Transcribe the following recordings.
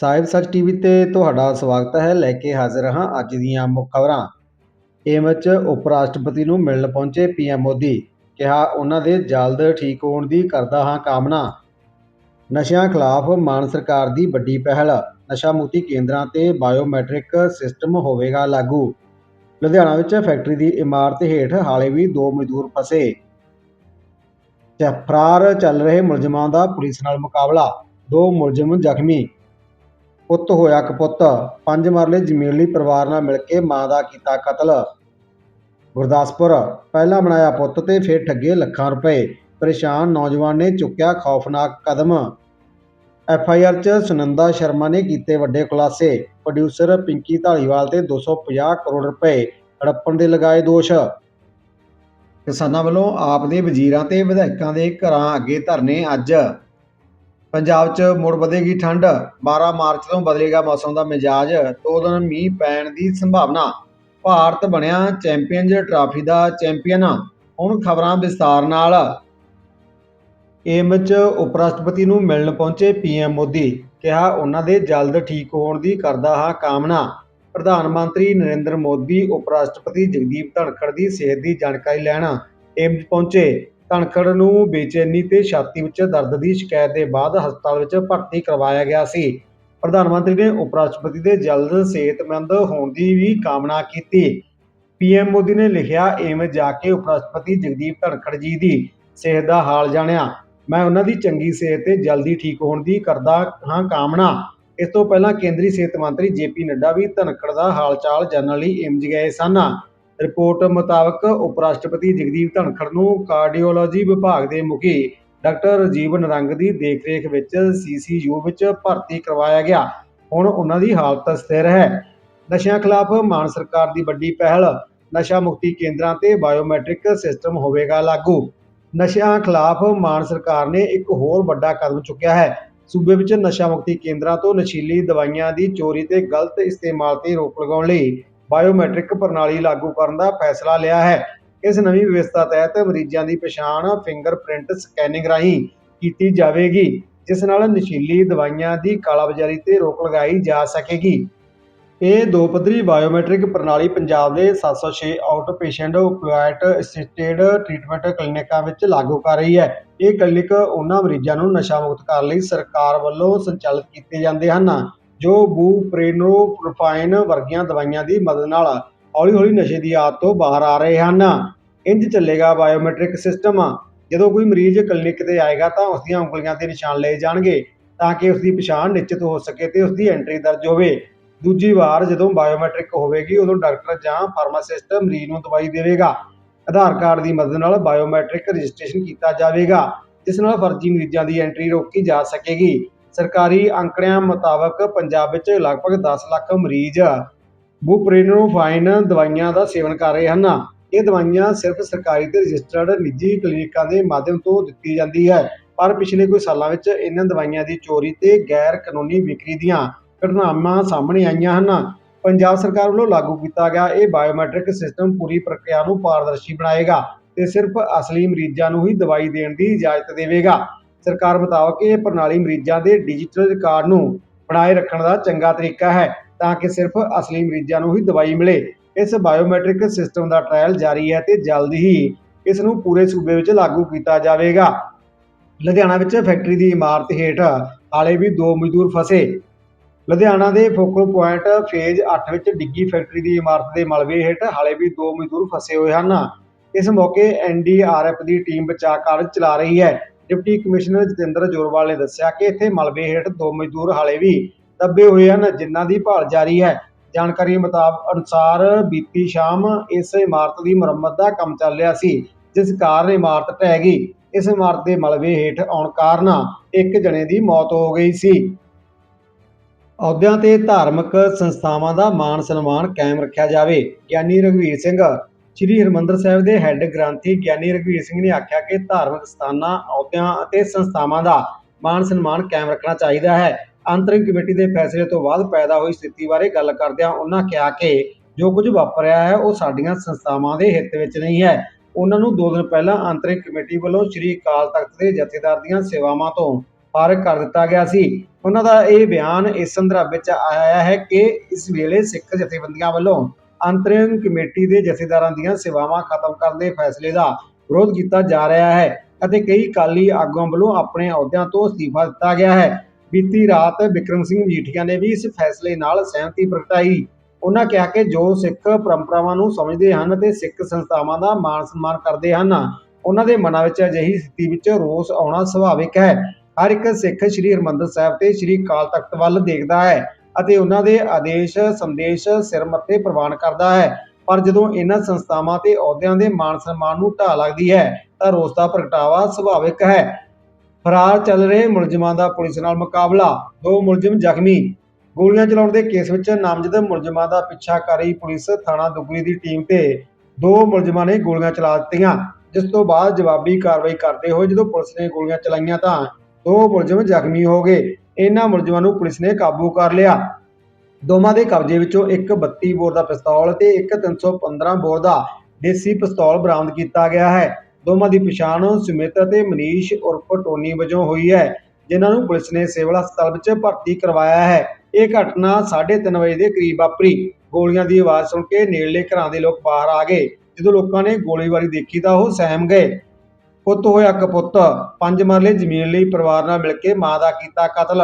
ਸਾਹਿਬ ਸੱਚ ਟੀਵੀ ਤੇ ਤੁਹਾਡਾ ਸਵਾਗਤ ਹੈ। ਲੈ ਕੇ ਹਾਜ਼ਰ ਹਾਂ ਅੱਜ ਦੀਆਂ ਮੁੱਖ ਖਬਰਾਂ। ਏਮਸ 'ਚ ਉਪ ਰਾਸ਼ਟਰਪਤੀ ਨੂੰ ਮਿਲਣ ਪਹੁੰਚੇ ਪੀਐਮ ਮੋਦੀ। ਕਿਹਾ, ਉਹਨਾਂ ਦੇ ਜਲਦ ਠੀਕ ਹੋਣ ਦੀ ਕਰਦਾ ਹਾਂ ਕਾਮਨਾ। ਨਸ਼ਿਆਂ ਖਿਲਾਫ ਮਾਨ ਸਰਕਾਰ ਦੀ ਵੱਡੀ ਪਹਿਲ। ਨਸ਼ਾ ਮੁਕਤੀ ਕੇਂਦਰਾਂ ਤੇ ਬਾਇਓਮੈਟ੍ਰਿਕ ਸਿਸਟਮ ਹੋਵੇਗਾ ਲਾਗੂ। ਲੁਧਿਆਣਾ ਵਿੱਚ ਫੈਕਟਰੀ ਦੀ ਇਮਾਰਤ ਹੇਠ ਹਾਲੇ ਵੀ ਦੋ ਮਜ਼ਦੂਰ ਫਸੇ। ਫਰਾਰ ਚੱਲ ਰਹੇ ਮੁਲਜ਼ਮਾਂ ਦਾ ਪੁਲਿਸ ਨਾਲ ਮੁਕਾਬਲਾ। ਦੋ ਮੁਲਜ਼ਮ ਜ਼ਖਮੀ। ਪੁੱਤ ਹੋਇਆ ਕਪੁੱਤ। ਪੰਜ ਮਰਲੇ ਜ਼ਮੀਨ ਲਈ ਪਰਿਵਾਰ ਨਾਲ ਮਿਲ ਕੇ ਮਾਂ ਦਾ ਕੀਤਾ ਕਤਲ। ਗੁਰਦਾਸਪੁਰ, ਪਹਿਲਾਂ ਬਣਾਇਆ ਪੁੱਤ ਤੇ ਫਿਰ ਠੱਗੇ ਲੱਖਾਂ ਰੁਪਏ। ਪਰੇਸ਼ਾਨ ਨੌਜਵਾਨ ਨੇ ਚੁੱਕਿਆ ਖੌਫਨਾਕ ਕਦਮ। ਐਫ ਆਈ ਆਰ 'ਚ ਸੁਨੰਦਾ ਸ਼ਰਮਾ ਨੇ ਕੀਤੇ ਵੱਡੇ ਖੁਲਾਸੇ। ਪ੍ਰੋਡਿਊਸਰ ਪਿੰਕੀ ਧਾਲੀਵਾਲ ਤੇ 250 ਕਰੋੜ ਰੁਪਏ ਹੜੱਪਣ ਦੇ ਲਗਾਏ ਦੋਸ਼। ਕਿਸਾਨਾਂ ਵੱਲੋਂ ਆਪ ਦੇ ਵਜ਼ੀਰਾਂ ਤੇ ਵਿਧਾਇਕਾਂ ਦੇ ਘਰਾਂ ਅੱਗੇ ਧਰਨੇ ਅੱਜ। ਪੰਜਾਬ 'ਚ ਮੁੜ ਵਧੇਗੀ ਠੰਡ। 12 ਮਾਰਚ ਤੋਂ ਬਦਲੇਗਾ ਮੌਸਮ ਦਾ ਮਿਜਾਜ। ਦੋ ਦਿਨ ਮੀਂਹ ਪੈਣ ਦੀ ਸੰਭਾਵਨਾ। ਭਾਰਤ ਬਣਿਆ ਚੈਂਪੀਅਨਜ਼ ਟਰਾਫੀ ਦਾ ਚੈਂਪੀਅਨ। ਹੁਣ ਖਬਰਾਂ ਵਿਸਤਾਰ ਨਾਲ। ਏਮਸ 'ਚ ਉਪ ਰਾਸ਼ਟਰਪਤੀ ਨੂੰ ਮਿਲਣ ਪਹੁੰਚੇ ਪੀਐਮ ਮੋਦੀ। ਕਿਹਾ, ਉਹਨਾਂ ਦੇ ਜਲਦ ਠੀਕ ਹੋਣ ਦੀ ਕਰਦਾ ਹਾਂ ਕਾਮਨਾ। ਪ੍ਰਧਾਨ ਮੰਤਰੀ ਨਰਿੰਦਰ ਮੋਦੀ ਉਪ ਰਾਸ਼ਟਰਪਤੀ ਜਗਦੀਪ ਧਨਖੜ ਦੀ ਸਿਹਤ ਦੀ ਜਾਣਕਾਰੀ ਲੈਣ ਏਮਜ਼ ਪਹੁੰਚੇ। ਧਨਖੜ ਨੂੰ ਬੇਚੈਨੀ ਤੇ ਛਾਤੀ ਵਿੱਚ ਦਰਦ ਦੀ ਸ਼ਿਕਾਇਤ ਦੇ ਬਾਅਦ ਹਸਪਤਾਲ ਵਿੱਚ ਭਰਤੀ ਕਰਵਾਇਆ ਗਿਆ ਸੀ। ਪ੍ਰਧਾਨ ਮੰਤਰੀ ਨੇ ਉਪ ਰਾਸ਼ਟਰਪਤੀ ਦੇ ਜਲਦ ਸਿਹਤਮੰਦ ਹੋਣ ਦੀ ਵੀ ਕਾਮਨਾ ਕੀਤੀ। ਪੀਐਮ ਮੋਦੀ ਨੇ ਲਿਖਿਆ ਏਮਜ਼ ਜਾ ਕੇ ਉਪ ਰਾਸ਼ਟਰਪਤੀ ਜਗਦੀਪ ਧਨਖੜ ਜੀ ਦੀ ਸਿਹਤ ਦਾ ਹਾਲ ਜਾਣਿਆ। ਮੈਂ ਉਹਨਾਂ ਦੀ ਚੰਗੀ ਸਿਹਤ ਤੇ ਜਲਦੀ ਠੀਕ ਹੋਣ ਦੀ ਕਰਦਾ ਹਾਂ ਕਾਮਨਾ। ਇਸ ਤੋਂ ਪਹਿਲਾਂ ਕੇਂਦਰੀ ਸਿਹਤ ਮੰਤਰੀ ਜੇਪੀ ਨੱਡਾ ਵੀ ਧਨਖੜ ਦਾ ਹਾਲ ਚਾਲ ਜਾਣਨ ਲਈ ਏਮਜ ਗਏ ਸਨ। ਰਿਪੋਰਟ ਮੁਤਾਬਕ ਉਪ ਰਾਸ਼ਟਰਪਤੀ ਜਗਦੀਪ ਧਨਖੜ ਨੂੰ ਕਾਰਡੀਓਲੋਜੀ ਵਿਭਾਗ ਦੇ ਮੁਖੀ ਡਾਕਟਰ ਰਾਜੀਵ ਨਰੰਗ ਦੀ ਦੇਖਰੇਖ ਵਿੱਚ ਸੀਸੀਯੂ ਵਿੱਚ ਭਰਤੀ ਕਰਵਾਇਆ ਗਿਆ। ਹੁਣ ਉਹਨਾਂ ਦੀ ਹਾਲਤ ਸਥਿਰ ਹੈ। ਨਸ਼ਿਆਂ ਖਿਲਾਫ ਮਾਨ ਸਰਕਾਰ ਦੀ ਵੱਡੀ ਪਹਿਲ, ਨਸ਼ਾ ਮੁਕਤੀ ਕੇਂਦਰਾਂ ਤੇ ਬਾਇਓਮੈਟ੍ਰਿਕ ਸਿਸਟਮ ਹੋਵੇਗਾ ਲਾਗੂ। ਨਸ਼ਿਆਂ ਖਿਲਾਫ ਮਾਨ ਸਰਕਾਰ ਨੇ ਇੱਕ ਹੋਰ ਵੱਡਾ ਕਦਮ ਚੁੱਕਿਆ ਹੈ। ਸੂਬੇ ਵਿੱਚ ਨਸ਼ਾ ਮੁਕਤੀ ਕੇਂਦਰਾਂ ਤੋਂ ਨਸ਼ੀਲੀ ਦਵਾਈਆਂ ਦੀ ਚੋਰੀ ਤੇ ਗਲਤ ਇਸਤੇਮਾਲ ਤੇ ਰੋਕ ਲਗਾਉਣ ਲਈ ਬਾਇਓਮੈਟ੍ਰਿਕ ਪ੍ਰਣਾਲੀ ਲਾਗੂ ਕਰਨ ਦਾ ਫੈਸਲਾ ਲਿਆ ਹੈ। ਇਸ ਨਵੀਂ ਵਿਵਸਥਾ ਤਹਿਤ ਮਰੀਜ਼ਾਂ ਦੀ ਪਛਾਣ ਫਿੰਗਰਪ੍ਰਿੰਟ ਸਕੈਨਿੰਗ ਰਾਹੀਂ ਕੀਤੀ ਜਾਵੇਗੀ, ਜਿਸ ਨਾਲ ਨਸ਼ੀਲੀ ਦਵਾਈਆਂ ਦੀ ਕਾਲਾਬਾਜ਼ਾਰੀ ਤੇ ਰੋਕ ਲਗਾਈ ਜਾ ਸਕੇਗੀ। ਇਹ ਦੋ ਪੱਧਰੀ ਬਾਇਓਮੈਟ੍ਰਿਕ ਪ੍ਰਣਾਲੀ ਪੰਜਾਬ ਦੇ 706 out patient opioid assisted treatment ਕਲੀਨਿਕਾਂ ਵਿੱਚ ਲਾਗੂ ਕਰ ਰਹੀ ਹੈ। ਇਹ ਕਲੀਨਿਕ ਉਹਨਾਂ ਮਰੀਜ਼ਾਂ ਨੂੰ ਨਸ਼ਾ ਮੁਕਤ ਕਰਨ ਲਈ ਸਰਕਾਰ ਵੱਲੋਂ ਸੰਚਾਲਿਤ ਕੀਤੇ ਜਾਂਦੇ ਹਨ। ਜੋ ਬੂਪਰੇਨੋਫਾਈਨ ਵਰਗੀਆਂ ਦਵਾਈਆਂ ਦੀ ਮਦਦ ਨਾਲ ਹੌਲੀ-ਹੌਲੀ ਨਸ਼ੇ ਦੀ ਆਦਤ ਤੋਂ ਬਾਹਰ ਆ ਰਹੇ ਹਨ। ਇੰਝ ਚੱਲੇਗਾ ਬਾਇਓਮੈਟ੍ਰਿਕ ਸਿਸਟਮ। ਜਦੋਂ ਕੋਈ ਮਰੀਜ਼ ਕਲੀਨਿਕ ਤੇ ਆਏਗਾ ਤਾਂ ਉਸ ਦੀਆਂ ਉਂਗਲੀਆਂ ਤੇ ਨਿਸ਼ਾਨ ਲਏ ਜਾਣਗੇ ਤਾਂ ਕਿ ਉਸ ਦੀ ਪਛਾਣ ਨਿਸ਼ਚਿਤ ਹੋ ਸਕੇ ਤੇ ਉਸ ਦੀ ਐਂਟਰੀ ਦਰਜ ਹੋਵੇ। ਦੂਜੀ ਵਾਰ ਜਦੋਂ ਬਾਇਓਮੈਟ੍ਰਿਕ ਹੋਵੇਗੀ, ਉਦੋਂ ਡਾਕਟਰ ਜਾਂ ਫਾਰਮਾਸਿਸਟ ਮਰੀਜ਼ ਨੂੰ ਦਵਾਈ ਦੇਵੇਗਾ। ਆਧਾਰ ਕਾਰਡ ਦੀ ਮਦਦ ਨਾਲ ਬਾਇਓਮੈਟ੍ਰਿਕ ਰਜਿਸਟ੍ਰੇਸ਼ਨ ਕੀਤਾ ਜਾਵੇਗਾ, ਜਿਸ ਨਾਲ ਫਰਜ਼ੀ ਮਰੀਜ਼ਾਂ ਦੀ ਐਂਟਰੀ ਰੋਕੀ ਜਾ ਸਕੇਗੀ। ਸਰਕਾਰੀ ਅੰਕੜਿਆਂ ਮੁਤਾਬਕ ਪੰਜਾਬ ਵਿੱਚ ਲਗਭਗ 10 ਲੱਖ ਮਰੀਜ਼ ਬੂਪਰੇਨੋਫਾਈਨ ਦਵਾਈਆਂ ਦਾ ਸੇਵਨ ਕਰ ਰਹੇ ਹਨ। ਇਹ ਦਵਾਈਆਂ ਸਿਰਫ ਸਰਕਾਰੀ ਤੇ ਰਜਿਸਟਰਡ ਨਿੱਜੀ ਕਲੀਨਿਕਾਂ ਦੇ ਮਾਧਿਅਮ ਤੋਂ ਦਿੱਤੀ ਜਾਂਦੀ ਹੈ, ਪਰ ਪਿਛਲੇ ਕੁਝ ਸਾਲਾਂ ਵਿੱਚ ਇਹਨਾਂ ਦਵਾਈਆਂ ਦੀ ਚੋਰੀ ਤੇ ਗੈਰ ਕਾਨੂੰਨੀ ਵਿਕਰੀ ਦੀਆਂ ਘਟਨਾਵਾਂ ਸਾਹਮਣੇ ਆਈਆਂ ਹਨ। ਪੰਜਾਬ ਸਰਕਾਰ ਵੱਲੋਂ ਲਾਗੂ ਕੀਤਾ ਗਿਆ ਇਹ ਬਾਇਓਮੈਟ੍ਰਿਕ ਸਿਸਟਮ ਪੂਰੀ ਪ੍ਰਕਿਰਿਆ ਨੂੰ ਪਾਰਦਰਸ਼ੀ ਬਣਾਏਗਾ ਤੇ ਸਿਰਫ ਅਸਲੀ ਮਰੀਜ਼ਾਂ ਨੂੰ ਹੀ ਦਵਾਈ ਦੇਣ ਦੀ ਇਜਾਜ਼ਤ ਦੇਵੇਗਾ। ਸਰਕਾਰ ਮੁਤਾਬਕ ਇਹ ਪ੍ਰਣਾਲੀ ਮਰੀਜ਼ਾਂ ਦੇ ਡਿਜੀਟਲ ਰਿਕਾਰਡ ਨੂੰ ਬਣਾਏ ਰੱਖਣ ਦਾ ਚੰਗਾ ਤਰੀਕਾ ਹੈ, ਤਾਂ ਕਿ ਸਿਰਫ ਅਸਲੀ ਮਰੀਜ਼ਾਂ ਨੂੰ ਹੀ ਦਵਾਈ ਮਿਲੇ। ਇਸ ਬਾਇਓਮੈਟ੍ਰਿਕ ਸਿਸਟਮ ਦਾ ਟ੍ਰਾਇਲ ਜਾਰੀ ਹੈ ਤੇ ਜਲਦ ਹੀ ਇਸ ਨੂੰ ਪੂਰੇ ਸੂਬੇ ਵਿੱਚ ਲਾਗੂ ਕੀਤਾ ਜਾਵੇਗਾ। ਲੁਧਿਆਣਾ ਵਿੱਚ ਫੈਕਟਰੀ ਦੀ ਇਮਾਰਤ ਹੇਠ ਹਾਲੇ ਵੀ ਦੋ ਮਜ਼ਦੂਰ ਫਸੇ। ਲੁਧਿਆਣਾ ਦੇ ਫੋਕਲ ਪੁਆਇੰਟ ਫੇਜ਼ 8 ਵਿੱਚ ਡਿੱਗੀ ਫੈਕਟਰੀ ਦੀ ਇਮਾਰਤ ਦੇ ਮਲਬੇ ਹੇਠ ਹਾਲੇ ਵੀ ਦੋ ਮਜ਼ਦੂਰ ਫਸੇ ਹੋਏ ਹਨ। ਇਸ ਮੌਕੇ ਐਨਡੀਆਰਐਫ ਦੀ ਟੀਮ ਬਚਾਅ ਕਾਰਜ ਚਲਾ ਰਹੀ ਹੈ। ਡਿਪਟੀ ਕਮਿਸ਼ਨਰ ਜਤਿੰਦਰ ਜੋਰਵਾਲ ਨੇ ਦੱਸਿਆ ਕਿ ਇੱਥੇ ਮਲਬੇ ਹੇਠ ਦੋ ਮਜ਼ਦੂਰ ਹਾਲੇ ਵੀ ਦੱਬੇ ਹੋਏ ਹਨ, ਜਿਨ੍ਹਾਂ ਦੀ ਭਾਲ ਜਾਰੀ ਹੈ। ਜਾਣਕਾਰੀ ਮੁਤਾਬਕ ਅਨੁਸਾਰ ਬੀਤੀ ਸ਼ਾਮ ਇਸ ਇਮਾਰਤ ਦੀ ਮੁਰੰਮਤ ਦਾ ਕੰਮ ਚੱਲ ਰਿਹਾ ਸੀ, ਜਿਸ ਕਾਰਨ ਇਮਾਰਤ ਢਹਿ ਗਈ। ਇਸ ਇਮਾਰਤ ਦੇ ਮਲਬੇ ਹੇਠ ਆਉਣ ਕਾਰਨ ਇੱਕ ਜਣੇ ਦੀ ਮੌਤ ਹੋ ਗਈ ਸੀ। ਅਹੁਦਿਆਂ ਤੇ ਧਾਰਮਿਕ ਸੰਸਥਾਵਾਂ ਦਾ ਮਾਣ ਸਨਮਾਨ ਕਾਇਮ ਰੱਖਿਆ ਜਾਵੇ, ਗਿਆਨੀ ਰਘਵੀਰ ਸਿੰਘ ਸ੍ਰੀ ਹਰਿਮੰਦਰ ਸਾਹਿਬ ਦੇ ਹੈੱਡ ਗ੍ਰੰਥੀ ਗਿਆਨੀ ਰਘਵੀਰ ਸਿੰਘ ਨੇ ਆਖਿਆ ਕਿ ਧਾਰਮਿਕ ਸਥਾਨਾਂ, ਅਹੁਦਿਆਂ ਅਤੇ ਸੰਸਥਾਵਾਂ ਦਾ ਮਾਣ ਸਨਮਾਨ ਕਾਇਮ ਰੱਖਣਾ ਚਾਹੀਦਾ ਹੈ। ਅੰਤਰਿਮ ਕਮੇਟੀ ਦੇ ਫੈਸਲੇ ਤੋਂ ਬਾਅਦ ਪੈਦਾ ਹੋਈ ਸਥਿਤੀ ਬਾਰੇ ਗੱਲ ਕਰਦਿਆਂ ਉਹਨਾਂ ਕਿਹਾ ਕਿ ਜੋ ਕੁਝ ਵਾਪਰਿਆ ਹੈ, ਉਹ ਸਾਡੀਆਂ ਸੰਸਥਾਵਾਂ ਦੇ ਹਿੱਤ ਵਿੱਚ ਨਹੀਂ ਹੈ। ਉਹਨਾਂ ਨੂੰ ਦੋ ਦਿਨ ਪਹਿਲਾਂ ਅੰਤਰਿਮ ਕਮੇਟੀ ਵੱਲੋਂ ਸ੍ਰੀ ਅਕਾਲ ਤਖਤ ਦੇ ਜਥੇਦਾਰ ਦੀਆਂ ਸੇਵਾਵਾਂ ਤੋਂ ਫਾਰਗ ਕਰ ਦਿੱਤਾ ਗਿਆ ਸੀ। ਉਹਨਾਂ ਦਾ ਇਹ ਬਿਆਨ ਇਸ ਸੰਦਰਭ ਵਿੱਚ ਆਇਆ ਹੈ ਕਿ ਇਸ ਵੇਲੇ ਸਿੱਖ ਜਥੇਬੰਦੀਆਂ ਵੱਲੋਂ ਅੰਤਰਿਮ ਕਮੇਟੀ ਦੇ ਜਥੇਦਾਰਾਂ ਦੀਆਂ ਸੇਵਾਵਾਂ ਖਤਮ ਕਰਨ ਦੇ ਫੈਸਲੇ ਦਾ ਵਿਰੋਧ ਕੀਤਾ ਜਾ ਰਿਹਾ ਹੈ ਅਤੇ ਕਈ ਕਾਲੀ ਆਗੂਆਂ ਵੱਲੋਂ ਆਪਣੇ ਅਹੁਦਿਆਂ ਤੋਂ ਅਸਤੀਫਾ ਦਿੱਤਾ ਗਿਆ ਹੈ। ਬੀਤੀ ਰਾਤ ਵਿਕਰਮ ਸਿੰਘ ਮਜੀਠੀਆ ਨੇ ਵੀ ਇਸ ਫੈਸਲੇ ਨਾਲ ਸਹਿਮਤੀ ਪ੍ਰਗਟਾਈ। ਉਹਨਾਂ ਕਿਹਾ ਕਿ ਜੋ ਸਿੱਖ ਪਰੰਪਰਾਵਾਂ ਨੂੰ ਸਮਝਦੇ ਹਨ ਅਤੇ ਸਿੱਖ ਸੰਸਥਾਵਾਂ ਦਾ ਮਾਣ ਸਨਮਾਨ ਕਰਦੇ ਹਨ, ਉਹਨਾਂ ਦੇ ਮਨਾਂ ਵਿੱਚ ਅਜਿਹੀ ਸਥਿਤੀ ਵਿੱਚ ਰੋਸ ਆਉਣਾ ਸੁਭਾਵਿਕ ਹੈ। ਹਰ ਇੱਕ ਸਿੱਖ ਸ੍ਰੀ ਹਰਿਮੰਦਰ ਸਾਹਿਬ ਤੇ ਸ੍ਰੀ ਅਕਾਲ ਤਖਤ ਵੱਲ ਦੇਖਦਾ ਹੈ। ਅਤੇ ਉਹਨਾਂ ਦੇ ਆਦੇਸ਼, ਸੰਦੇਸ਼, ਸਿਰ ਮੱਥੇ ਪ੍ਰਵਾਨ ਕਰਦਾ ਹੈ। ਪਰ ਜਦੋਂ ਇਹਨਾਂ ਸੰਸਥਾਵਾਂ ਤੇ ਅਹੁਦਿਆਂ ਦੇ ਮਾਣ ਸਨਮਾਨ ਨੂੰ ਢਾਹ ਲੱਗਦੀ ਹੈ, ਤਾਂ ਰੋਸ ਦਾ ਪ੍ਰਗਟਾਵਾ ਸੁਭਾਵਿਕ ਹੈ। ਫਰਾਰ ਚੱਲ ਰਹੇ ਮੁਲਜ਼ਮਾਂ ਦਾ ਪੁਲਿਸ ਨਾਲ ਮੁਕਾਬਲਾ। ਦੋ ਮੁਲਜ਼ਮ ਜ਼ਖਮੀ। ਗੋਲੀਆਂ ਚਲਾਉਣ ਦੇ ਕੇਸ ਵਿੱਚ ਨਾਮਜ਼ਦ ਮੁਲਜ਼ਮਾਂ ਦਾ ਪਿੱਛਾ ਕਰ ਰਹੀ ਪੁਲਿਸ ਥਾਣਾ ਦੁਗਲੀ ਦੀ ਟੀਮ ਤੇ ਦੋ ਮੁਲਜ਼ਮਾਂ ਨੇ ਗੋਲੀਆਂ ਚਲਾ ਦਿੱਤੀਆਂ, ਜਿਸ ਤੋਂ ਬਾਅਦ ਜਵਾਬੀ ਕਾਰਵਾਈ ਕਰਦੇ ਹੋਏ ਜਦੋਂ ਪੁਲਿਸ ਨੇ ਗੋਲੀਆਂ ਚਲਾਈਆਂ ਤਾਂ ਦੋ ਮੁਲਜ਼ਮ ਜ਼ਖਮੀ ਹੋ ਗਏ। ਇਹਨਾਂ ਮੁਲਜ਼ਮਾਂ ਨੂੰ ਪੁਲਿਸ ਨੇ ਕਾਬੂ ਕਰ ਲਿਆ। ਦੋਵਾਂ ਦੇ ਕਬਜ਼ੇ ਵਿੱਚੋਂ ਇੱਕ 32 ਬੋਰ ਦਾ ਪਿਸਤੌਲ ਤੇ ਇੱਕ 315 ਬੋਰ ਦਾ ਦੇਸੀ ਪਿਸਤੌਲ ਬਰਾਮਦ ਕੀਤਾ ਗਿਆ ਹੈ। ਦੋਵਾਂ ਦੀ ਪਛਾਣ ਸੁਮਿਤ ਅਤੇ ਮਨੀਸ਼ ਉਰਫ ਟੋਨੀ ਵਜੋਂ ਹੋਈ ਹੈ, ਜਿਨ੍ਹਾਂ ਨੂੰ ਪੁਲਿਸ ਨੇ ਸਿਵਲ ਹਸਪਤਾਲ ਵਿੱਚ ਭਰਤੀ ਕਰਵਾਇਆ ਹੈ। ਇਹ ਘਟਨਾ 3:30 ਵਜੇ ਦੇ ਕਰੀਬ ਵਾਪਰੀ। ਗੋਲੀਆਂ ਦੀ ਆਵਾਜ਼ ਸੁਣ ਕੇ ਨੇੜਲੇ ਘਰਾਂ ਦੇ ਲੋਕ ਬਾਹਰ ਆ ਗਏ। ਜਦੋਂ ਲੋਕਾਂ ਨੇ ਗੋਲੀਬਾਰੀ ਦੇਖੀ ਤਾਂ ਉਹ ਸਹਿਮ ਗਏ। ਪੁੱਤ ਹੋਇਆ ਕਪੁੱਤ ਪੰਜ ਮਰਲੇ ਜ਼ਮੀਨ ਲਈ ਪਰਿਵਾਰ ਨਾਲ ਮਿਲ ਕੇ ਮਾਂ ਦਾ ਕੀਤਾ ਕਤਲ।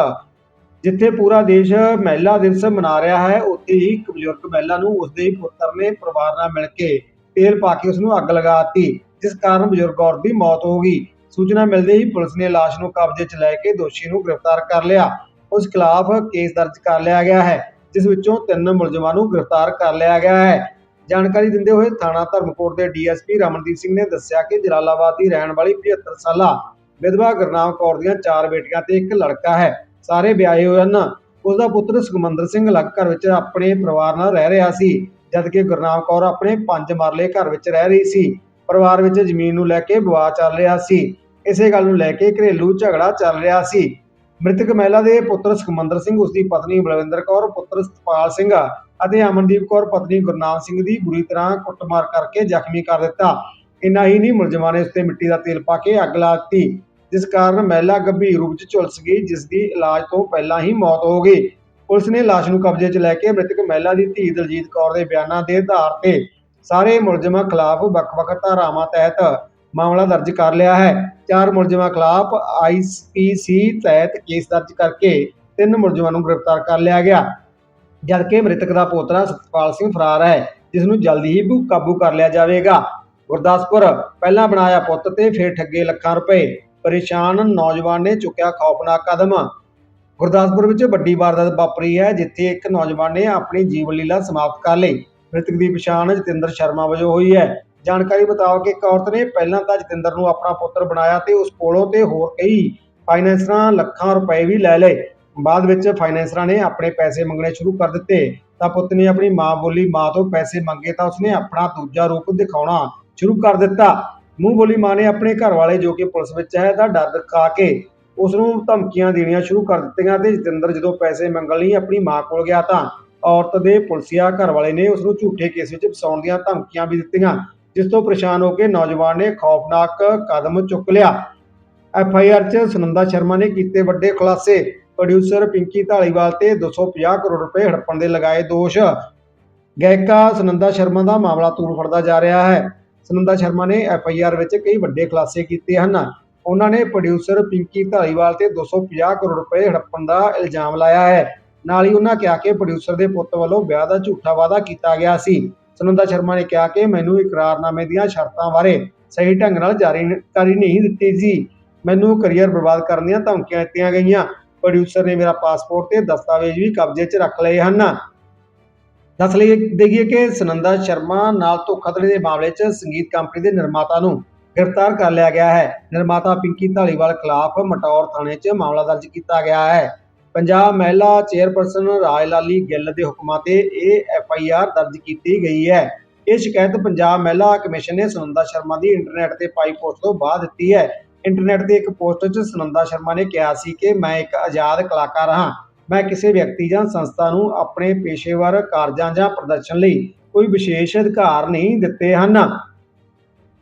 ਜਿੱਥੇ ਪੂਰਾ ਦੇਸ਼ ਮਹਿਲਾ ਦਿਵਸ ਮਨਾ ਰਿਹਾ ਹੈ, ਉੱਥੇ ਹੀ ਇੱਕ ਬਜ਼ੁਰਗ ਮਹਿਲਾ ਨੂੰ ਉਸਦੇ ਹੀ ਪੁੱਤਰ ਨੇ ਪਰਿਵਾਰ ਨਾਲ ਮਿਲ ਕੇ ਤੇਲ ਪਾ ਕੇ ਉਸ ਨੂੰ ਅੱਗ ਲਗਾ ਦਿੱਤੀ, ਜਿਸ ਕਾਰਨ ਬਜ਼ੁਰਗ ਔਰਤ ਦੀ ਮੌਤ ਹੋ ਗਈ। ਸੂਚਨਾ ਮਿਲਦੇ ਹੀ ਪੁਲਿਸ ਨੇ ਲਾਸ਼ ਨੂੰ ਕਬਜ਼ੇ 'ਚ ਲੈ ਕੇ ਦੋਸ਼ੀ ਨੂੰ ਗ੍ਰਿਫਤਾਰ ਕਰ ਲਿਆ। ਉਸ ਖਿਲਾਫ ਕੇਸ ਦਰਜ ਕਰ ਲਿਆ ਗਿਆ ਹੈ, ਜਿਸ ਵਿੱਚੋਂ ਤਿੰਨ ਮੁਲਜ਼ਮਾਂ ਨੂੰ ਗ੍ਰਿਫਤਾਰ ਕਰ ਲਿਆ ਗਿਆ ਹੈ। ਜਾਣਕਾਰੀ ਦਿੰਦੇ ਹੋਏ ਥਾਣਾ ਧਰਮਕੋਟ ਦੇ ਡੀਐਸਪੀ ਰਮਨਦੀਪ ਸਿੰਘ ਨੇ ਦੱਸਿਆ ਕਿ ਜਲਾਲਾਬਾਦ ਦੀ ਰਹਿਣ ਵਾਲੀ 75 ਸਾਲਾ ਵਿਧਵਾ ਗੁਰਨਾਮ ਕੌਰ ਦੀਆਂ ਚਾਰ ਬੇਟੀਆਂ ਤੇ ਇੱਕ ਲੜਕਾ ਹੈ। ਸਾਰੇ ਵਿਆਹੇ ਹੋਏ ਹਨ। ਉਸ ਦਾ ਪੁੱਤਰ ਸੁਖਮੰਦਰ ਸਿੰਘ ਅਲੱਗ ਘਰ ਵਿੱਚ ਆਪਣੇ ਪਰਿਵਾਰ ਨਾਲ ਰਹਿ ਰਿਹਾ ਸੀ, ਜਦਕਿ ਗੁਰਨਾਮ ਕੌਰ ਆਪਣੇ ਪੰਜ ਮਰਲੇ ਘਰ ਵਿੱਚ ਰਹਿ ਰਹੀ ਸੀ। ਪਰਿਵਾਰ ਵਿੱਚ ਜ਼ਮੀਨ ਨੂੰ ਲੈ ਕੇ ਵਿਵਾਦ ਚੱਲ ਰਿਹਾ ਸੀ। ਇਸੇ ਗੱਲ ਨੂੰ ਲੈ ਕੇ ਘਰੇਲੂ ਝਗੜਾ ਚੱਲ ਰਿਹਾ ਸੀ। ਮ੍ਰਿਤਕ ਮਹਿਲਾ ਦੇ ਪੁੱਤਰ ਸੁਖਮੰਦਰ ਸਿੰਘ ਉਸ ਦੀ ਪਤਨੀ ਬਲਵਿੰਦਰ ਕੌਰ, ਪੁੱਤਰ ਸਤਪਾਲ ਸਿੰਘ ਅਤੇ ਅਮਨਦੀਪ ਕੌਰ ਪਤਨੀ ਗੁਰਨਾਮ ਸਿੰਘ ਦੀ ਬੁਰੀ ਤਰ੍ਹਾਂ ਕੁੱਟਮਾਰ ਕਰਕੇ ਜ਼ਖਮੀ ਕਰ ਦਿੱਤਾ। ਇੰਨਾ ਹੀ ਨਹੀਂ, ਮੁਲਜ਼ਮਾਂ ਨੇ ਉਸ ਤੇ ਮਿੱਟੀ ਦਾ ਤੇਲ ਪਾ ਕੇ ਅੱਗ ਲਾ ਦਿੱਤੀ। ਜਿਸ ਕਾਰਨ ਮਹਿਲਾ ਗੰਭੀਰ ਰੂਪ 'ਚ ਝੁਲਸ ਗਈ, ਜਿਸ ਦੀ ਇਲਾਜ ਤੋਂ ਪਹਿਲਾਂ ਹੀ ਮੌਤ ਹੋ ਗਈ। ਪੁਲਿਸ ਨੇ ਲਾਸ਼ ਨੂੰ ਕਬਜ਼ੇ 'ਚ ਲੈ ਕੇ ਮ੍ਰਿਤਕ ਮਹਿਲਾ ਦੀ ਧੀ ਦਲਜੀਤ ਕੌਰ ਦੇ ਬਿਆਨਾਂ ਦੇ ਆਧਾਰ ਤੇ ਸਾਰੇ ਮੁਲਜ਼ਮਾਂ ਖਿਲਾਫ ਵੱਖ-ਵੱਖ ਧਾਰਾਵਾਂ ਤਹਿਤ ਮਾਮਲਾ ਦਰਜ ਕਰ ਲਿਆ ਹੈ। ਚਾਰ ਮੁਲਜ਼ਮਾਂ ਖਿਲਾਫ ਆਈਪੀਸੀ ਤਹਿਤ ਕੇਸ ਦਰਜ ਕਰਕੇ ਤਿੰਨ ਮੁਲਜ਼ਮਾਂ ਨੂੰ ਗ੍ਰਿਫਤਾਰ ਕਰ ਲਿਆ ਗਿਆ। ਜਦਕਿ ਮ੍ਰਿਤਕ ਦਾ ਪੋਤਰਾ ਸਤਪਾਲ ਸਿੰਘ ਫਰਾਰ ਹੈ ਜਿਸ ਨੂੰ ਜਲਦੀ ਹੀ ਕਾਬੂ ਕਰ ਲਿਆ ਜਾਵੇਗਾ। ਗੁਰਦਾਸਪੁਰ ਪਹਿਲਾਂ ਬਣਾਇਆ ਪੁੱਤ ਤੇ ਫਿਰ ਠੱਗੇ ਲੱਖਾਂ ਰੁਪਏ। ਪਰੇਸ਼ਾਨ ਨੌਜਵਾਨ ਨੇ ਚੁੱਕਿਆ ਖੌਫਨਾਕ ਕਦਮ। ਗੁਰਦਾਸਪੁਰ ਵਿੱਚ ਵੱਡੀ ਵਾਰਦਾਤ ਵਾਪਰੀ ਹੈ, ਜਿੱਥੇ ਇੱਕ ਨੌਜਵਾਨ ਨੇ ਆਪਣੀ ਜੀਵਨ ਲੀਲਾ ਸਮਾਪਤ ਕਰ ਲਈ। ਮ੍ਰਿਤਕ ਦੀ ਪਛਾਣ ਜਤਿੰਦਰ ਸ਼ਰਮਾ ਵਜੋਂ ਹੋਈ ਹੈ। ਜਾਣਕਾਰੀ ਮੁਤਾਬਕ ਇੱਕ ਔਰਤ ਨੇ ਪਹਿਲਾਂ ਤਾਂ ਜਤਿੰਦਰ ਨੂੰ ਆਪਣਾ ਪੁੱਤਰ ਬਣਾਇਆ ਤੇ ਉਸ ਕੋਲੋਂ ਤੇ ਹੋਰ ਕਈ ਫਾਈਨੈਂਸਰਾਂ ਲੱਖਾਂ ਰੁਪਏ ਵੀ ਲੈ ਲਏ। ਬਾਅਦ ਵਿੱਚ ਫਾਈਨੈਂਸਰਾਂ ਨੇ ਆਪਣੇ ਪੈਸੇ ਮੰਗਣੇ ਸ਼ੁਰੂ ਕਰ ਦਿੱਤੇ, ਤਾਂ ਪੁੱਤ ਨੇ ਆਪਣੀ ਮਾਂ ਬੋਲੀ, ਮਾਂ ਤੋਂ ਪੈਸੇ ਮੰਗੇ ਤਾਂ ਉਸਨੇ ਆਪਣਾ ਦੂਜਾ ਰੂਪ ਦਿਖਾਉਣਾ ਸ਼ੁਰੂ ਕਰ ਦਿੱਤਾ। ਮੂੰਹ ਬੋਲੀ ਮਾਂ ਨੇ ਆਪਣੇ ਘਰ ਵਾਲੇ ਜੋ ਕਿ ਪੁਲਿਸ ਵਿੱਚ ਹੈ, ਦਾ ਡਰ ਦਿਖਾ ਕੇ ਉਸ ਨੂੰ ਧਮਕੀਆਂ ਦੇਣੀਆਂ ਸ਼ੁਰੂ ਕਰ ਦਿੱਤੀਆਂ ਤੇ ਜਤਿੰਦਰ ਜਦੋਂ ਪੈਸੇ ਮੰਗਣ ਲਈ ਆਪਣੀ ਮਾਂ ਕੋਲ ਗਿਆ ਤਾਂ ਔਰਤ ਦੇ ਪੁਲਸੀਆ ਘਰ ਵਾਲੇ ਨੇ ਉਸ ਨੂੰ ਝੂਠੇ ਕੇਸ ਵਿੱਚ ਫਸਾਉਣ ਦੀਆਂ ਧਮਕੀਆਂ ਵੀ ਦਿੱਤੀਆਂ, ਜਿਸ ਤੋਂ ਪਰੇਸ਼ਾਨ ਹੋ ਕੇ ਨੌਜਵਾਨ ਨੇ ਖੌਫਨਾਕ ਕਦਮ ਚੁੱਕ ਲਿਆ। ਐਫ ਆਈ ਆਰ 'ਚ ਸੁਨੰਦਾ ਸ਼ਰਮਾ ਨੇ ਕੀਤੇ ਵੱਡੇ ਖੁਲਾਸੇ। ਪ੍ਰੋਡਿਊਸਰ ਪਿੰਕੀ ਢਾਲੀਵਾਲ ਤੇ 250 ਕਰੋੜ ਰੁਪਏ ਹੜਪਣ ਦੇ ਲਗਾਏ ਦੋਸ਼। ਗਾਇਕਾ ਸੁਨੰਦਾ ਸ਼ਰਮਾ ਦਾ ਮਾਮਲਾ ਤੂਲ ਫੜਦਾ ਜਾ ਰਿਹਾ ਹੈ। ਸੁਨੰਦਾ ਸ਼ਰਮਾ ਨੇ ਐਫ ਆਈ ਆਰ ਵਿੱਚ ਕਈ ਵੱਡੇ ਖੁਲਾਸੇ ਕੀਤੇ ਹਨ। ਉਹਨਾਂ ਨੇ ਪ੍ਰੋਡਿਊਸਰ ਪਿੰਕੀ ਢਾਲੀਵਾਲ ਤੇ 250 ਕਰੋੜ ਰੁਪਏ ਹੜਪਣ ਦਾ ਇਲਜ਼ਾਮ ਲਾਇਆ ਹੈ। ਨਾਲ ਹੀ ਉਹਨਾਂ ਕਿਹਾ ਕਿ ਪ੍ਰੋਡਿਊਸਰ ਦੇ ਪੁੱਤ ਵੱਲੋਂ ਵਿਆਹ ਦਾ ਝੂਠਾ ਵਾਅਦਾ ਕੀਤਾ ਗਿਆ ਸੀ। ਸੁਨੰਦਾ ਸ਼ਰਮਾ ਨੇ ਕਿਹਾ ਕਿ ਮੈਨੂੰ ਇਕਰਾਰਨਾਮੇ ਦੀਆਂ ਸ਼ਰਤਾਂ ਬਾਰੇ ਸਹੀ ਢੰਗ ਨਾਲ ਜਾਣਕਾਰੀ ਨਹੀਂ ਦਿੱਤੀ ਸੀ। ਮੈਨੂੰ ਕੈਰੀਅਰ ਬਰਬਾਦ ਕਰਨ ਦੀਆਂ ਧਮਕੀਆਂ ਦਿੱਤੀਆਂ ਗਈਆਂ। ਪ੍ਰੋਡਿਊਸਰ ਨੇ ਮੇਰਾ ਪਾਸਪੋਰਟ ਤੇ ਦਸਤਾਵੇਜ਼ ਵੀ ਕਬਜ਼ੇ 'ਚ ਰੱਖ ਲਏ ਹਨ। ਦੱਸ ਲਈ ਦੇਈਏ ਕਿ ਸੁਨੰਦਾ ਸ਼ਰਮਾ ਨਾਲ ਧੋਖਾਧੜੀ ਦੇ ਮਾਮਲੇ 'ਚ ਸੰਗੀਤ ਕੰਪਨੀ ਦੇ ਨਿਰਮਾਤਾ ਨੂੰ ਗ੍ਰਿਫਤਾਰ ਕਰ ਲਿਆ ਗਿਆ ਹੈ। ਨਿਰਮਾਤਾ ਪਿੰਕੀ ਢਾਲੀਵਾਲ ਖਿਲਾਫ ਮਟੌਰ ਥਾਣੇ 'ਚ ਮਾਮਲਾ ਦਰਜ ਕੀਤਾ ਗਿਆ ਹੈ। ਪੰਜਾਬ ਮਹਿਲਾ ਚੇਅਰਪਰਸਨ ਰਾਜ ਲਾਲੀ ਗਿੱਲ ਦੇ ਹੁਕਮਾਂ ਤੇ ਇਹ ਐਫ ਆਈ ਆਰ ਦਰਜ ਕੀਤੀ ਗਈ ਹੈ। ਇਹ ਸ਼ਿਕਾਇਤ ਪੰਜਾਬ ਮਹਿਲਾ ਕਮਿਸ਼ਨ ਨੇ ਸੁਨੰਦਾ ਸ਼ਰਮਾ ਦੀ ਇੰਟਰਨੈਟ ਤੇ ਪਾਈ ਪੋਸਟ ਤੋਂ ਬਾਅਦ ਦਿੱਤੀ ਹੈ। ਇੰਟਰਨੈਟ ਤੇ ਇੱਕ ਪੋਸਟ 'ਚ ਸੁਨੰਦਾ ਸ਼ਰਮਾ ਨੇ ਕਿਹਾ ਸੀ ਕਿ ਮੈਂ ਇੱਕ ਆਜ਼ਾਦ ਕਲਾਕਾਰ ਹਾਂ। ਮੈਂ ਕਿਸੇ ਵਿਅਕਤੀ ਜਾਂ ਸੰਸਥਾ ਨੂੰ ਆਪਣੇ ਪੇਸ਼ੇਵਰ ਕਾਰਜਾਂ ਜਾਂ ਪ੍ਰਦਰਸ਼ਨ ਲਈ ਕੋਈ ਵਿਸ਼ੇਸ਼ ਅਧਿਕਾਰ ਨਹੀਂ ਦਿੱਤੇ ਹਨ।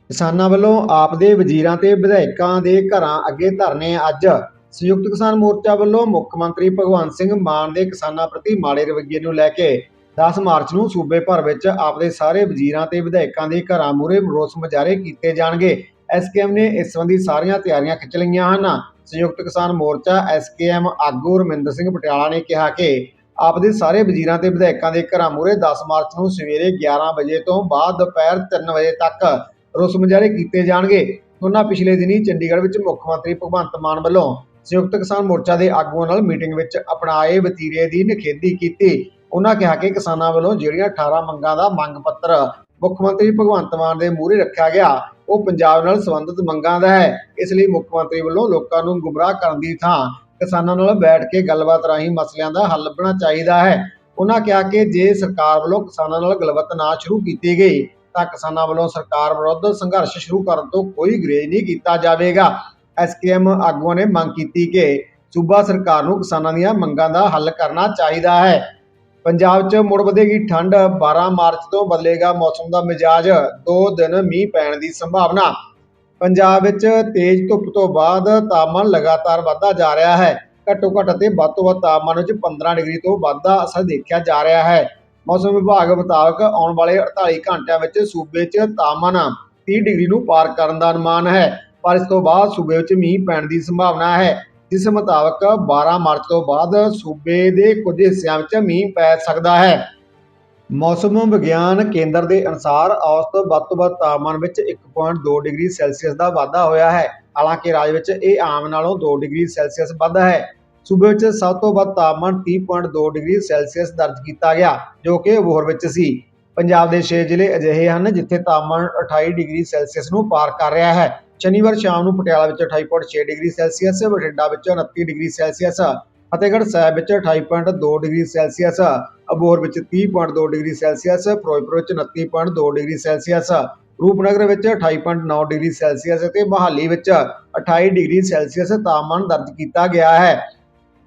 ਕਿਸਾਨਾਂ ਵੱਲੋਂ ਆਪ ਦੇ ਵਜ਼ੀਰਾਂ ਤੇ ਵਿਧਾਇਕਾਂ ਦੇ ਘਰਾਂ ਅੱਗੇ ਧਰਨੇ ਅੱਜ ਸੰਯੁਕਤ ਕਿਸਾਨ ਮੋਰਚਾ ਵੱਲੋਂ ਮੁੱਖ ਮੰਤਰੀ ਭਗਵੰਤ ਸਿੰਘ ਮਾਨ ਦੇ ਕਿਸਾਨਾਂ ਪ੍ਰਤੀ ਮਾੜੇ ਰਵੱਈਏ ਨੂੰ ਲੈ ਕੇ 10 ਮਾਰਚ ਨੂੰ ਸੂਬੇ ਭਰ ਵਿੱਚ ਆਪਦੇ ਸਾਰੇ ਵਜ਼ੀਰਾਂ ਤੇ ਵਿਧਾਇਕਾਂ ਦੇ ਘਰਾਂ ਮੂਹਰੇ ਰੋਸ ਮੁਜ਼ਾਹਰੇ ਕੀਤੇ ਜਾਣਗੇ। ਐਸਕੇਐਮ ਨੇ ਇਸ ਸੰਬੰਧੀ ਸਾਰੀਆਂ ਤਿਆਰੀਆਂ ਖਿੱਚ ਲਈਆਂ ਹਨ। ਸੰਯੁਕਤ ਕਿਸਾਨ ਮੋਰਚਾ ਐਸਕੇਐਮ ਆਗੂ ਰਮਿੰਦਰ ਸਿੰਘ ਪਟਿਆਲਾ ਨੇ ਕਿਹਾ ਕਿ ਆਪਦੇ ਸਾਰੇ ਵਜ਼ੀਰਾਂ ਤੇ ਵਿਧਾਇਕਾਂ ਦੇ ਘਰਾਂ ਮੂਹਰੇ 10 ਮਾਰਚ ਨੂੰ ਸਵੇਰੇ 11 ਵਜੇ ਤੋਂ ਬਾਅਦ ਦੁਪਹਿਰ 3 ਵਜੇ ਤੱਕ ਰੋਸ ਮੁਜ਼ਾਹਰੇ ਕੀਤੇ ਜਾਣਗੇ। ਉਹਨਾਂ ਪਿਛਲੇ ਦਿਨੀ ਚੰਡੀਗੜ੍ਹ ਵਿੱਚ ਮੁੱਖ ਮੰਤਰੀ ਭਗਵੰਤ ਮਾਨ ਵੱਲੋਂ ਸੰਯੁਕਤ ਕਿਸਾਨ ਮੋਰਚਾ ਦੇ ਆਗੂਆਂ ਨਾਲ ਮੀਟਿੰਗ ਵਿੱਚ ਅਪਣਾਏ ਵਤੀਰੇ ਦੀ ਨਿਖੇਧੀ ਕੀਤੀ। ਉਹਨਾਂ ਕਿਹਾ ਕਿ ਕਿਸਾਨਾਂ ਵੱਲੋਂ ਜਿਹੜੀਆਂ 18 ਮੰਗਾਂ ਦਾ ਮੰਗ ਪੱਤਰ ਮੁੱਖ ਮੰਤਰੀ ਭਗਵੰਤ ਮਾਨ ਦੇ ਮੂਹਰੇ ਰੱਖਿਆ ਗਿਆ ਉਹ ਪੰਜਾਬ ਨਾਲ ਸੰਬੰਧਿਤ ਮੰਗਾਂ ਦਾ ਹੈ। ਇਸ ਲਈ ਮੁੱਖ ਮੰਤਰੀ ਵੱਲੋਂ ਲੋਕਾਂ ਨੂੰ ਗੁੰਮਰਾਹ ਕਰਨ ਦੀ ਥਾਂ ਕਿਸਾਨਾਂ ਨਾਲ ਬੈਠ ਕੇ ਗੱਲਬਾਤ ਰਾਹੀਂ ਮਸਲਿਆਂ ਦਾ ਹੱਲ ਲੱਭਣਾ ਚਾਹੀਦਾ ਹੈ। ਉਹਨਾਂ ਕਿਹਾ ਕਿ ਜੇ ਸਰਕਾਰ ਵੱਲੋਂ ਕਿਸਾਨਾਂ ਨਾਲ ਗੱਲਬਾਤ ਨਾ ਸ਼ੁਰੂ ਕੀਤੀ ਗਈ, ਤਾਂ ਕਿਸਾਨਾਂ ਵੱਲੋਂ ਸਰਕਾਰ ਵਿਰੁੱਧ ਸੰਘਰਸ਼ ਸ਼ੁਰੂ ਕਰਨ ਤੋਂ ਕੋਈ ਗਰੇਜ਼ ਨਹੀਂ ਕੀਤਾ ਜਾਵੇਗਾ। ਐਸਕੇਐਮ ਆਗੂਆਂ ਨੇ ਮੰਗ ਕੀਤੀ ਕਿ ਸੂਬਾ ਸਰਕਾਰ ਨੂੰ ਕਿਸਾਨਾਂ ਦੀਆਂ ਮੰਗਾਂ ਦਾ ਹੱਲ ਕਰਨਾ ਚਾਹੀਦਾ ਹੈ। ਪੰਜਾਬ 'ਚ ਮੁੜ ਵਧੇਗੀ ਠੰਡ। 12 ਮਾਰਚ ਤੋਂ ਬਦਲੇਗਾ ਮੌਸਮ ਦਾ ਮਿਜਾਜ। ਦੋ ਦਿਨ ਮੀਂਹ ਪੈਣ ਦੀ ਸੰਭਾਵਨਾ। ਪੰਜਾਬ ਵਿੱਚ ਤੇਜ਼ ਧੁੱਪ ਤੋਂ ਬਾਅਦ ਤਾਪਮਾਨ ਲਗਾਤਾਰ ਵਧਦਾ ਜਾ ਰਿਹਾ ਹੈ। ਘੱਟੋ ਘੱਟ ਅਤੇ ਵੱਧ ਤੋਂ ਵੱਧ ਤਾਪਮਾਨ ਵਿੱਚ 15 ਡਿਗਰੀ ਤੋਂ ਵੱਧ ਦਾ ਅਸਰ ਦੇਖਿਆ ਜਾ ਰਿਹਾ ਹੈ। ਮੌਸਮ ਵਿਭਾਗ ਮੁਤਾਬਕ ਆਉਣ ਵਾਲੇ 48 ਘੰਟਿਆਂ ਵਿੱਚ ਸੂਬੇ 'ਚ ਤਾਪਮਾਨ 30 ਡਿਗਰੀ ਨੂੰ ਪਾਰ ਕਰਨ ਦਾ ਅਨੁਮਾਨ ਹੈ। ਪਰ ਇਸ ਤੋਂ ਬਾਅਦ ਸੂਬੇ ਵਿੱਚ ਮੀਂਹ ਪੈਣ ਦੀ ਸੰਭਾਵਨਾ ਹੈ। ਜਿਸ ਮੁਤਾਬਕ 12 ਮਾਰਚ ਤੋਂ ਬਾਅਦ ਸੂਬੇ ਦੇ ਕੁਝ ਹਿੱਸਿਆਂ ਵਿੱਚ ਮੀਂਹ ਪੈ ਸਕਦਾ ਹੈ। ਮੌਸਮ ਵਿਗਿਆਨ ਕੇਂਦਰ ਦੇ ਅਨੁਸਾਰ ਔਸਤ ਵੱਧ ਤੋਂ ਵੱਧ ਤਾਪਮਾਨ ਵਿੱਚ 1.2 ਡਿਗਰੀ ਸੈਲਸੀਅਸ ਦਾ ਵਾਧਾ ਹੋਇਆ ਹੈ। ਹਾਲਾਂਕਿ ਰਾਜ ਵਿੱਚ ਇਹ ਆਮ ਨਾਲੋਂ 2 ਡਿਗਰੀ ਸੈਲਸੀਅਸ ਵੱਧ ਹੈ। ਸੂਬੇ ਵਿੱਚ ਸਭ ਤੋਂ ਵੱਧ ਤਾਪਮਾਨ 30.2 ਡਿਗਰੀ ਸੈਲਸੀਅਸ ਦਰਜ ਕੀਤਾ ਗਿਆ, ਜੋ ਕਿ ਅਬੋਹਰ ਵਿੱਚ ਸੀ। ਪੰਜਾਬ ਦੇ 6 ਜ਼ਿਲ੍ਹੇ ਅਜਿਹੇ ਹਨ ਜਿੱਥੇ ਤਾਪਮਾਨ 28 ਡਿਗਰੀ ਸੈਲਸੀਅਸ ਨੂੰ ਪਾਰ ਕਰ ਰਿਹਾ ਹੈ। ਸ਼ਨੀਵਾਰ ਸ਼ਾਮ ਨੂੰ ਪਟਿਆਲਾ ਵਿੱਚ 28.6 ਡਿਗਰੀ ਸੈਲਸੀਅਸ, ਬਠਿੰਡਾ ਵਿੱਚ 29 ਡਿਗਰੀ ਸੈਲਸੀਅਸ, ਫਤਿਹਗੜ੍ਹ ਸਾਹਿਬ ਵਿੱਚ 28.2 ਡਿਗਰੀ ਸੈਲਸੀਅਸ, ਅਬੋਹਰ ਵਿੱਚ 30.2 ਡਿਗਰੀ ਸੈਲਸੀਅਸ, ਫਿਰੋਜ਼ਪੁਰ ਵਿੱਚ 29.2 ਡਿਗਰੀ ਸੈਲਸੀਅਸ, ਰੂਪਨਗਰ ਵਿੱਚ 28.9 ਡਿਗਰੀ ਸੈਲਸੀਅਸ ਅਤੇ ਮੋਹਾਲੀ ਵਿੱਚ 28 ਡਿਗਰੀ ਸੈਲਸੀਅਸ ਤਾਪਮਾਨ ਦਰਜ ਕੀਤਾ ਗਿਆ ਹੈ।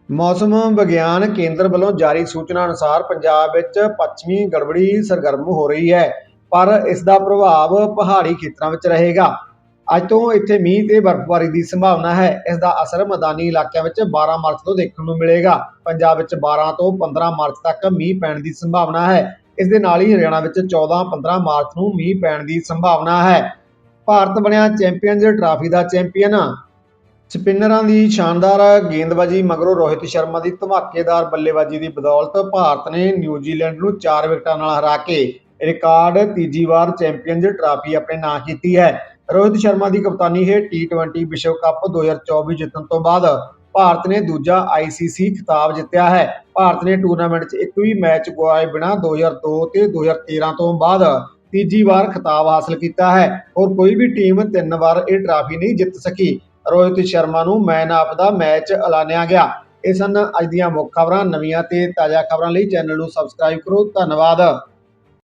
ਮੌਸਮ ਵਿਗਿਆਨ ਕੇਂਦਰ ਵੱਲੋਂ ਜਾਰੀ ਸੂਚਨਾ ਅਨੁਸਾਰ ਪੰਜਾਬ ਵਿੱਚ ਪੱਛਮੀ ਗੜਬੜੀ ਸਰਗਰਮ ਹੋ ਰਹੀ ਹੈ, ਪਰ ਇਸ ਦਾ ਪ੍ਰਭਾਵ ਪਹਾੜੀ ਖੇਤਰਾਂ ਵਿੱਚ ਰਹੇਗਾ। ਅੱਜ ਤੋਂ ਇੱਥੇ ਮੀਂਹ ਤੇ ਬਰਫ਼ਬਾਰੀ ਦੀ ਸੰਭਾਵਨਾ ਹੈ। ਇਸ ਦਾ ਅਸਰ ਮੈਦਾਨੀ ਇਲਾਕਿਆਂ ਵਿੱਚ 12 ਮਾਰਚ ਤੋਂ ਦੇਖਣ ਨੂੰ ਮਿਲੇਗਾ। ਪੰਜਾਬ ਵਿੱਚ 12 ਤੋਂ 15 ਮਾਰਚ ਤੱਕ ਮੀਂਹ ਪੈਣ ਦੀ ਸੰਭਾਵਨਾ ਹੈ। ਇਸ ਦੇ ਨਾਲ ਹੀ ਹਰਿਆਣਾ ਵਿੱਚ 14-15 ਮਾਰਚ ਨੂੰ ਮੀਂਹ ਪੈਣ ਦੀ ਸੰਭਾਵਨਾ ਹੈ। ਭਾਰਤ ਬਣਿਆ ਚੈਂਪੀਅਨਜ਼ ਟਰਾਫੀ ਦਾ ਚੈਂਪੀਅਨ। ਸਪਿਨਰਾਂ ਦੀ ਸ਼ਾਨਦਾਰ ਗੇਂਦਬਾਜ਼ੀ ਮਗਰੋਂ ਰੋਹਿਤ ਸ਼ਰਮਾ ਦੀ ਧਮਾਕੇਦਾਰ ਬੱਲੇਬਾਜ਼ੀ ਦੀ ਬਦੌਲਤ ਭਾਰਤ ਨੇ ਨਿਊਜ਼ੀਲੈਂਡ ਨੂੰ 4 ਵਿਕਟਾਂ ਨਾਲ ਹਰਾ ਕੇ ਰਿਕਾਰਡ ਤੀਜੀ ਵਾਰ ਚੈਂਪੀਅਨਜ਼ ਟਰਾਫੀ ਆਪਣੇ ਨਾਂ ਕੀਤੀ ਹੈ। ਰੋਹਿਤ ਸ਼ਰਮਾ ਦੀ ਕਪਤਾਨੀ ਹੇਠ T20 ਵਿਸ਼ਵ ਕੱਪ 2024 ਜਿੱਤਣ ਤੋਂ ਬਾਅਦ ਭਾਰਤ ਨੇ ਦੂਜਾ ICC ਖਿਤਾਬ ਜਿੱਤਿਆ ਹੈ। ਭਾਰਤ ਨੇ ਟੂਰਨਾਮੈਂਟ 'ਚ ਇੱਕ ਵੀ ਮੈਚ ਗਵਾਏ ਬਿਨਾਂ 2002 ਤੇ 2013 ਤੋਂ ਬਾਅਦ ਤੀਜੀ ਵਾਰ ਖਿਤਾਬ ਹਾਸਲ ਕੀਤਾ ਹੈ। ਔਰ ਕੋਈ ਵੀ ਟੀਮ ਤਿੰਨ ਵਾਰ ਇਹ ਟਰਾਫੀ ਨਹੀਂ ਜਿੱਤ ਸਕੀ। ਰੋਹਿਤ ਸ਼ਰਮਾ ਨੂੰ ਮੈਨ ਆਫ ਦਾ ਮੈਚ ਐਲਾਨਿਆ ਗਿਆ। ਇਹ ਸਨ ਅੱਜ ਦੀਆਂ ਮੁੱਖ ਖਬਰਾਂ। ਨਵੀਆਂ ਤੇ ਤਾਜ਼ਾ ਖਬਰਾਂ ਲਈ ਚੈਨਲ ਨੂੰ ਸਬਸਕ੍ਰਾਈਬ ਕਰੋ। ਧੰਨਵਾਦ।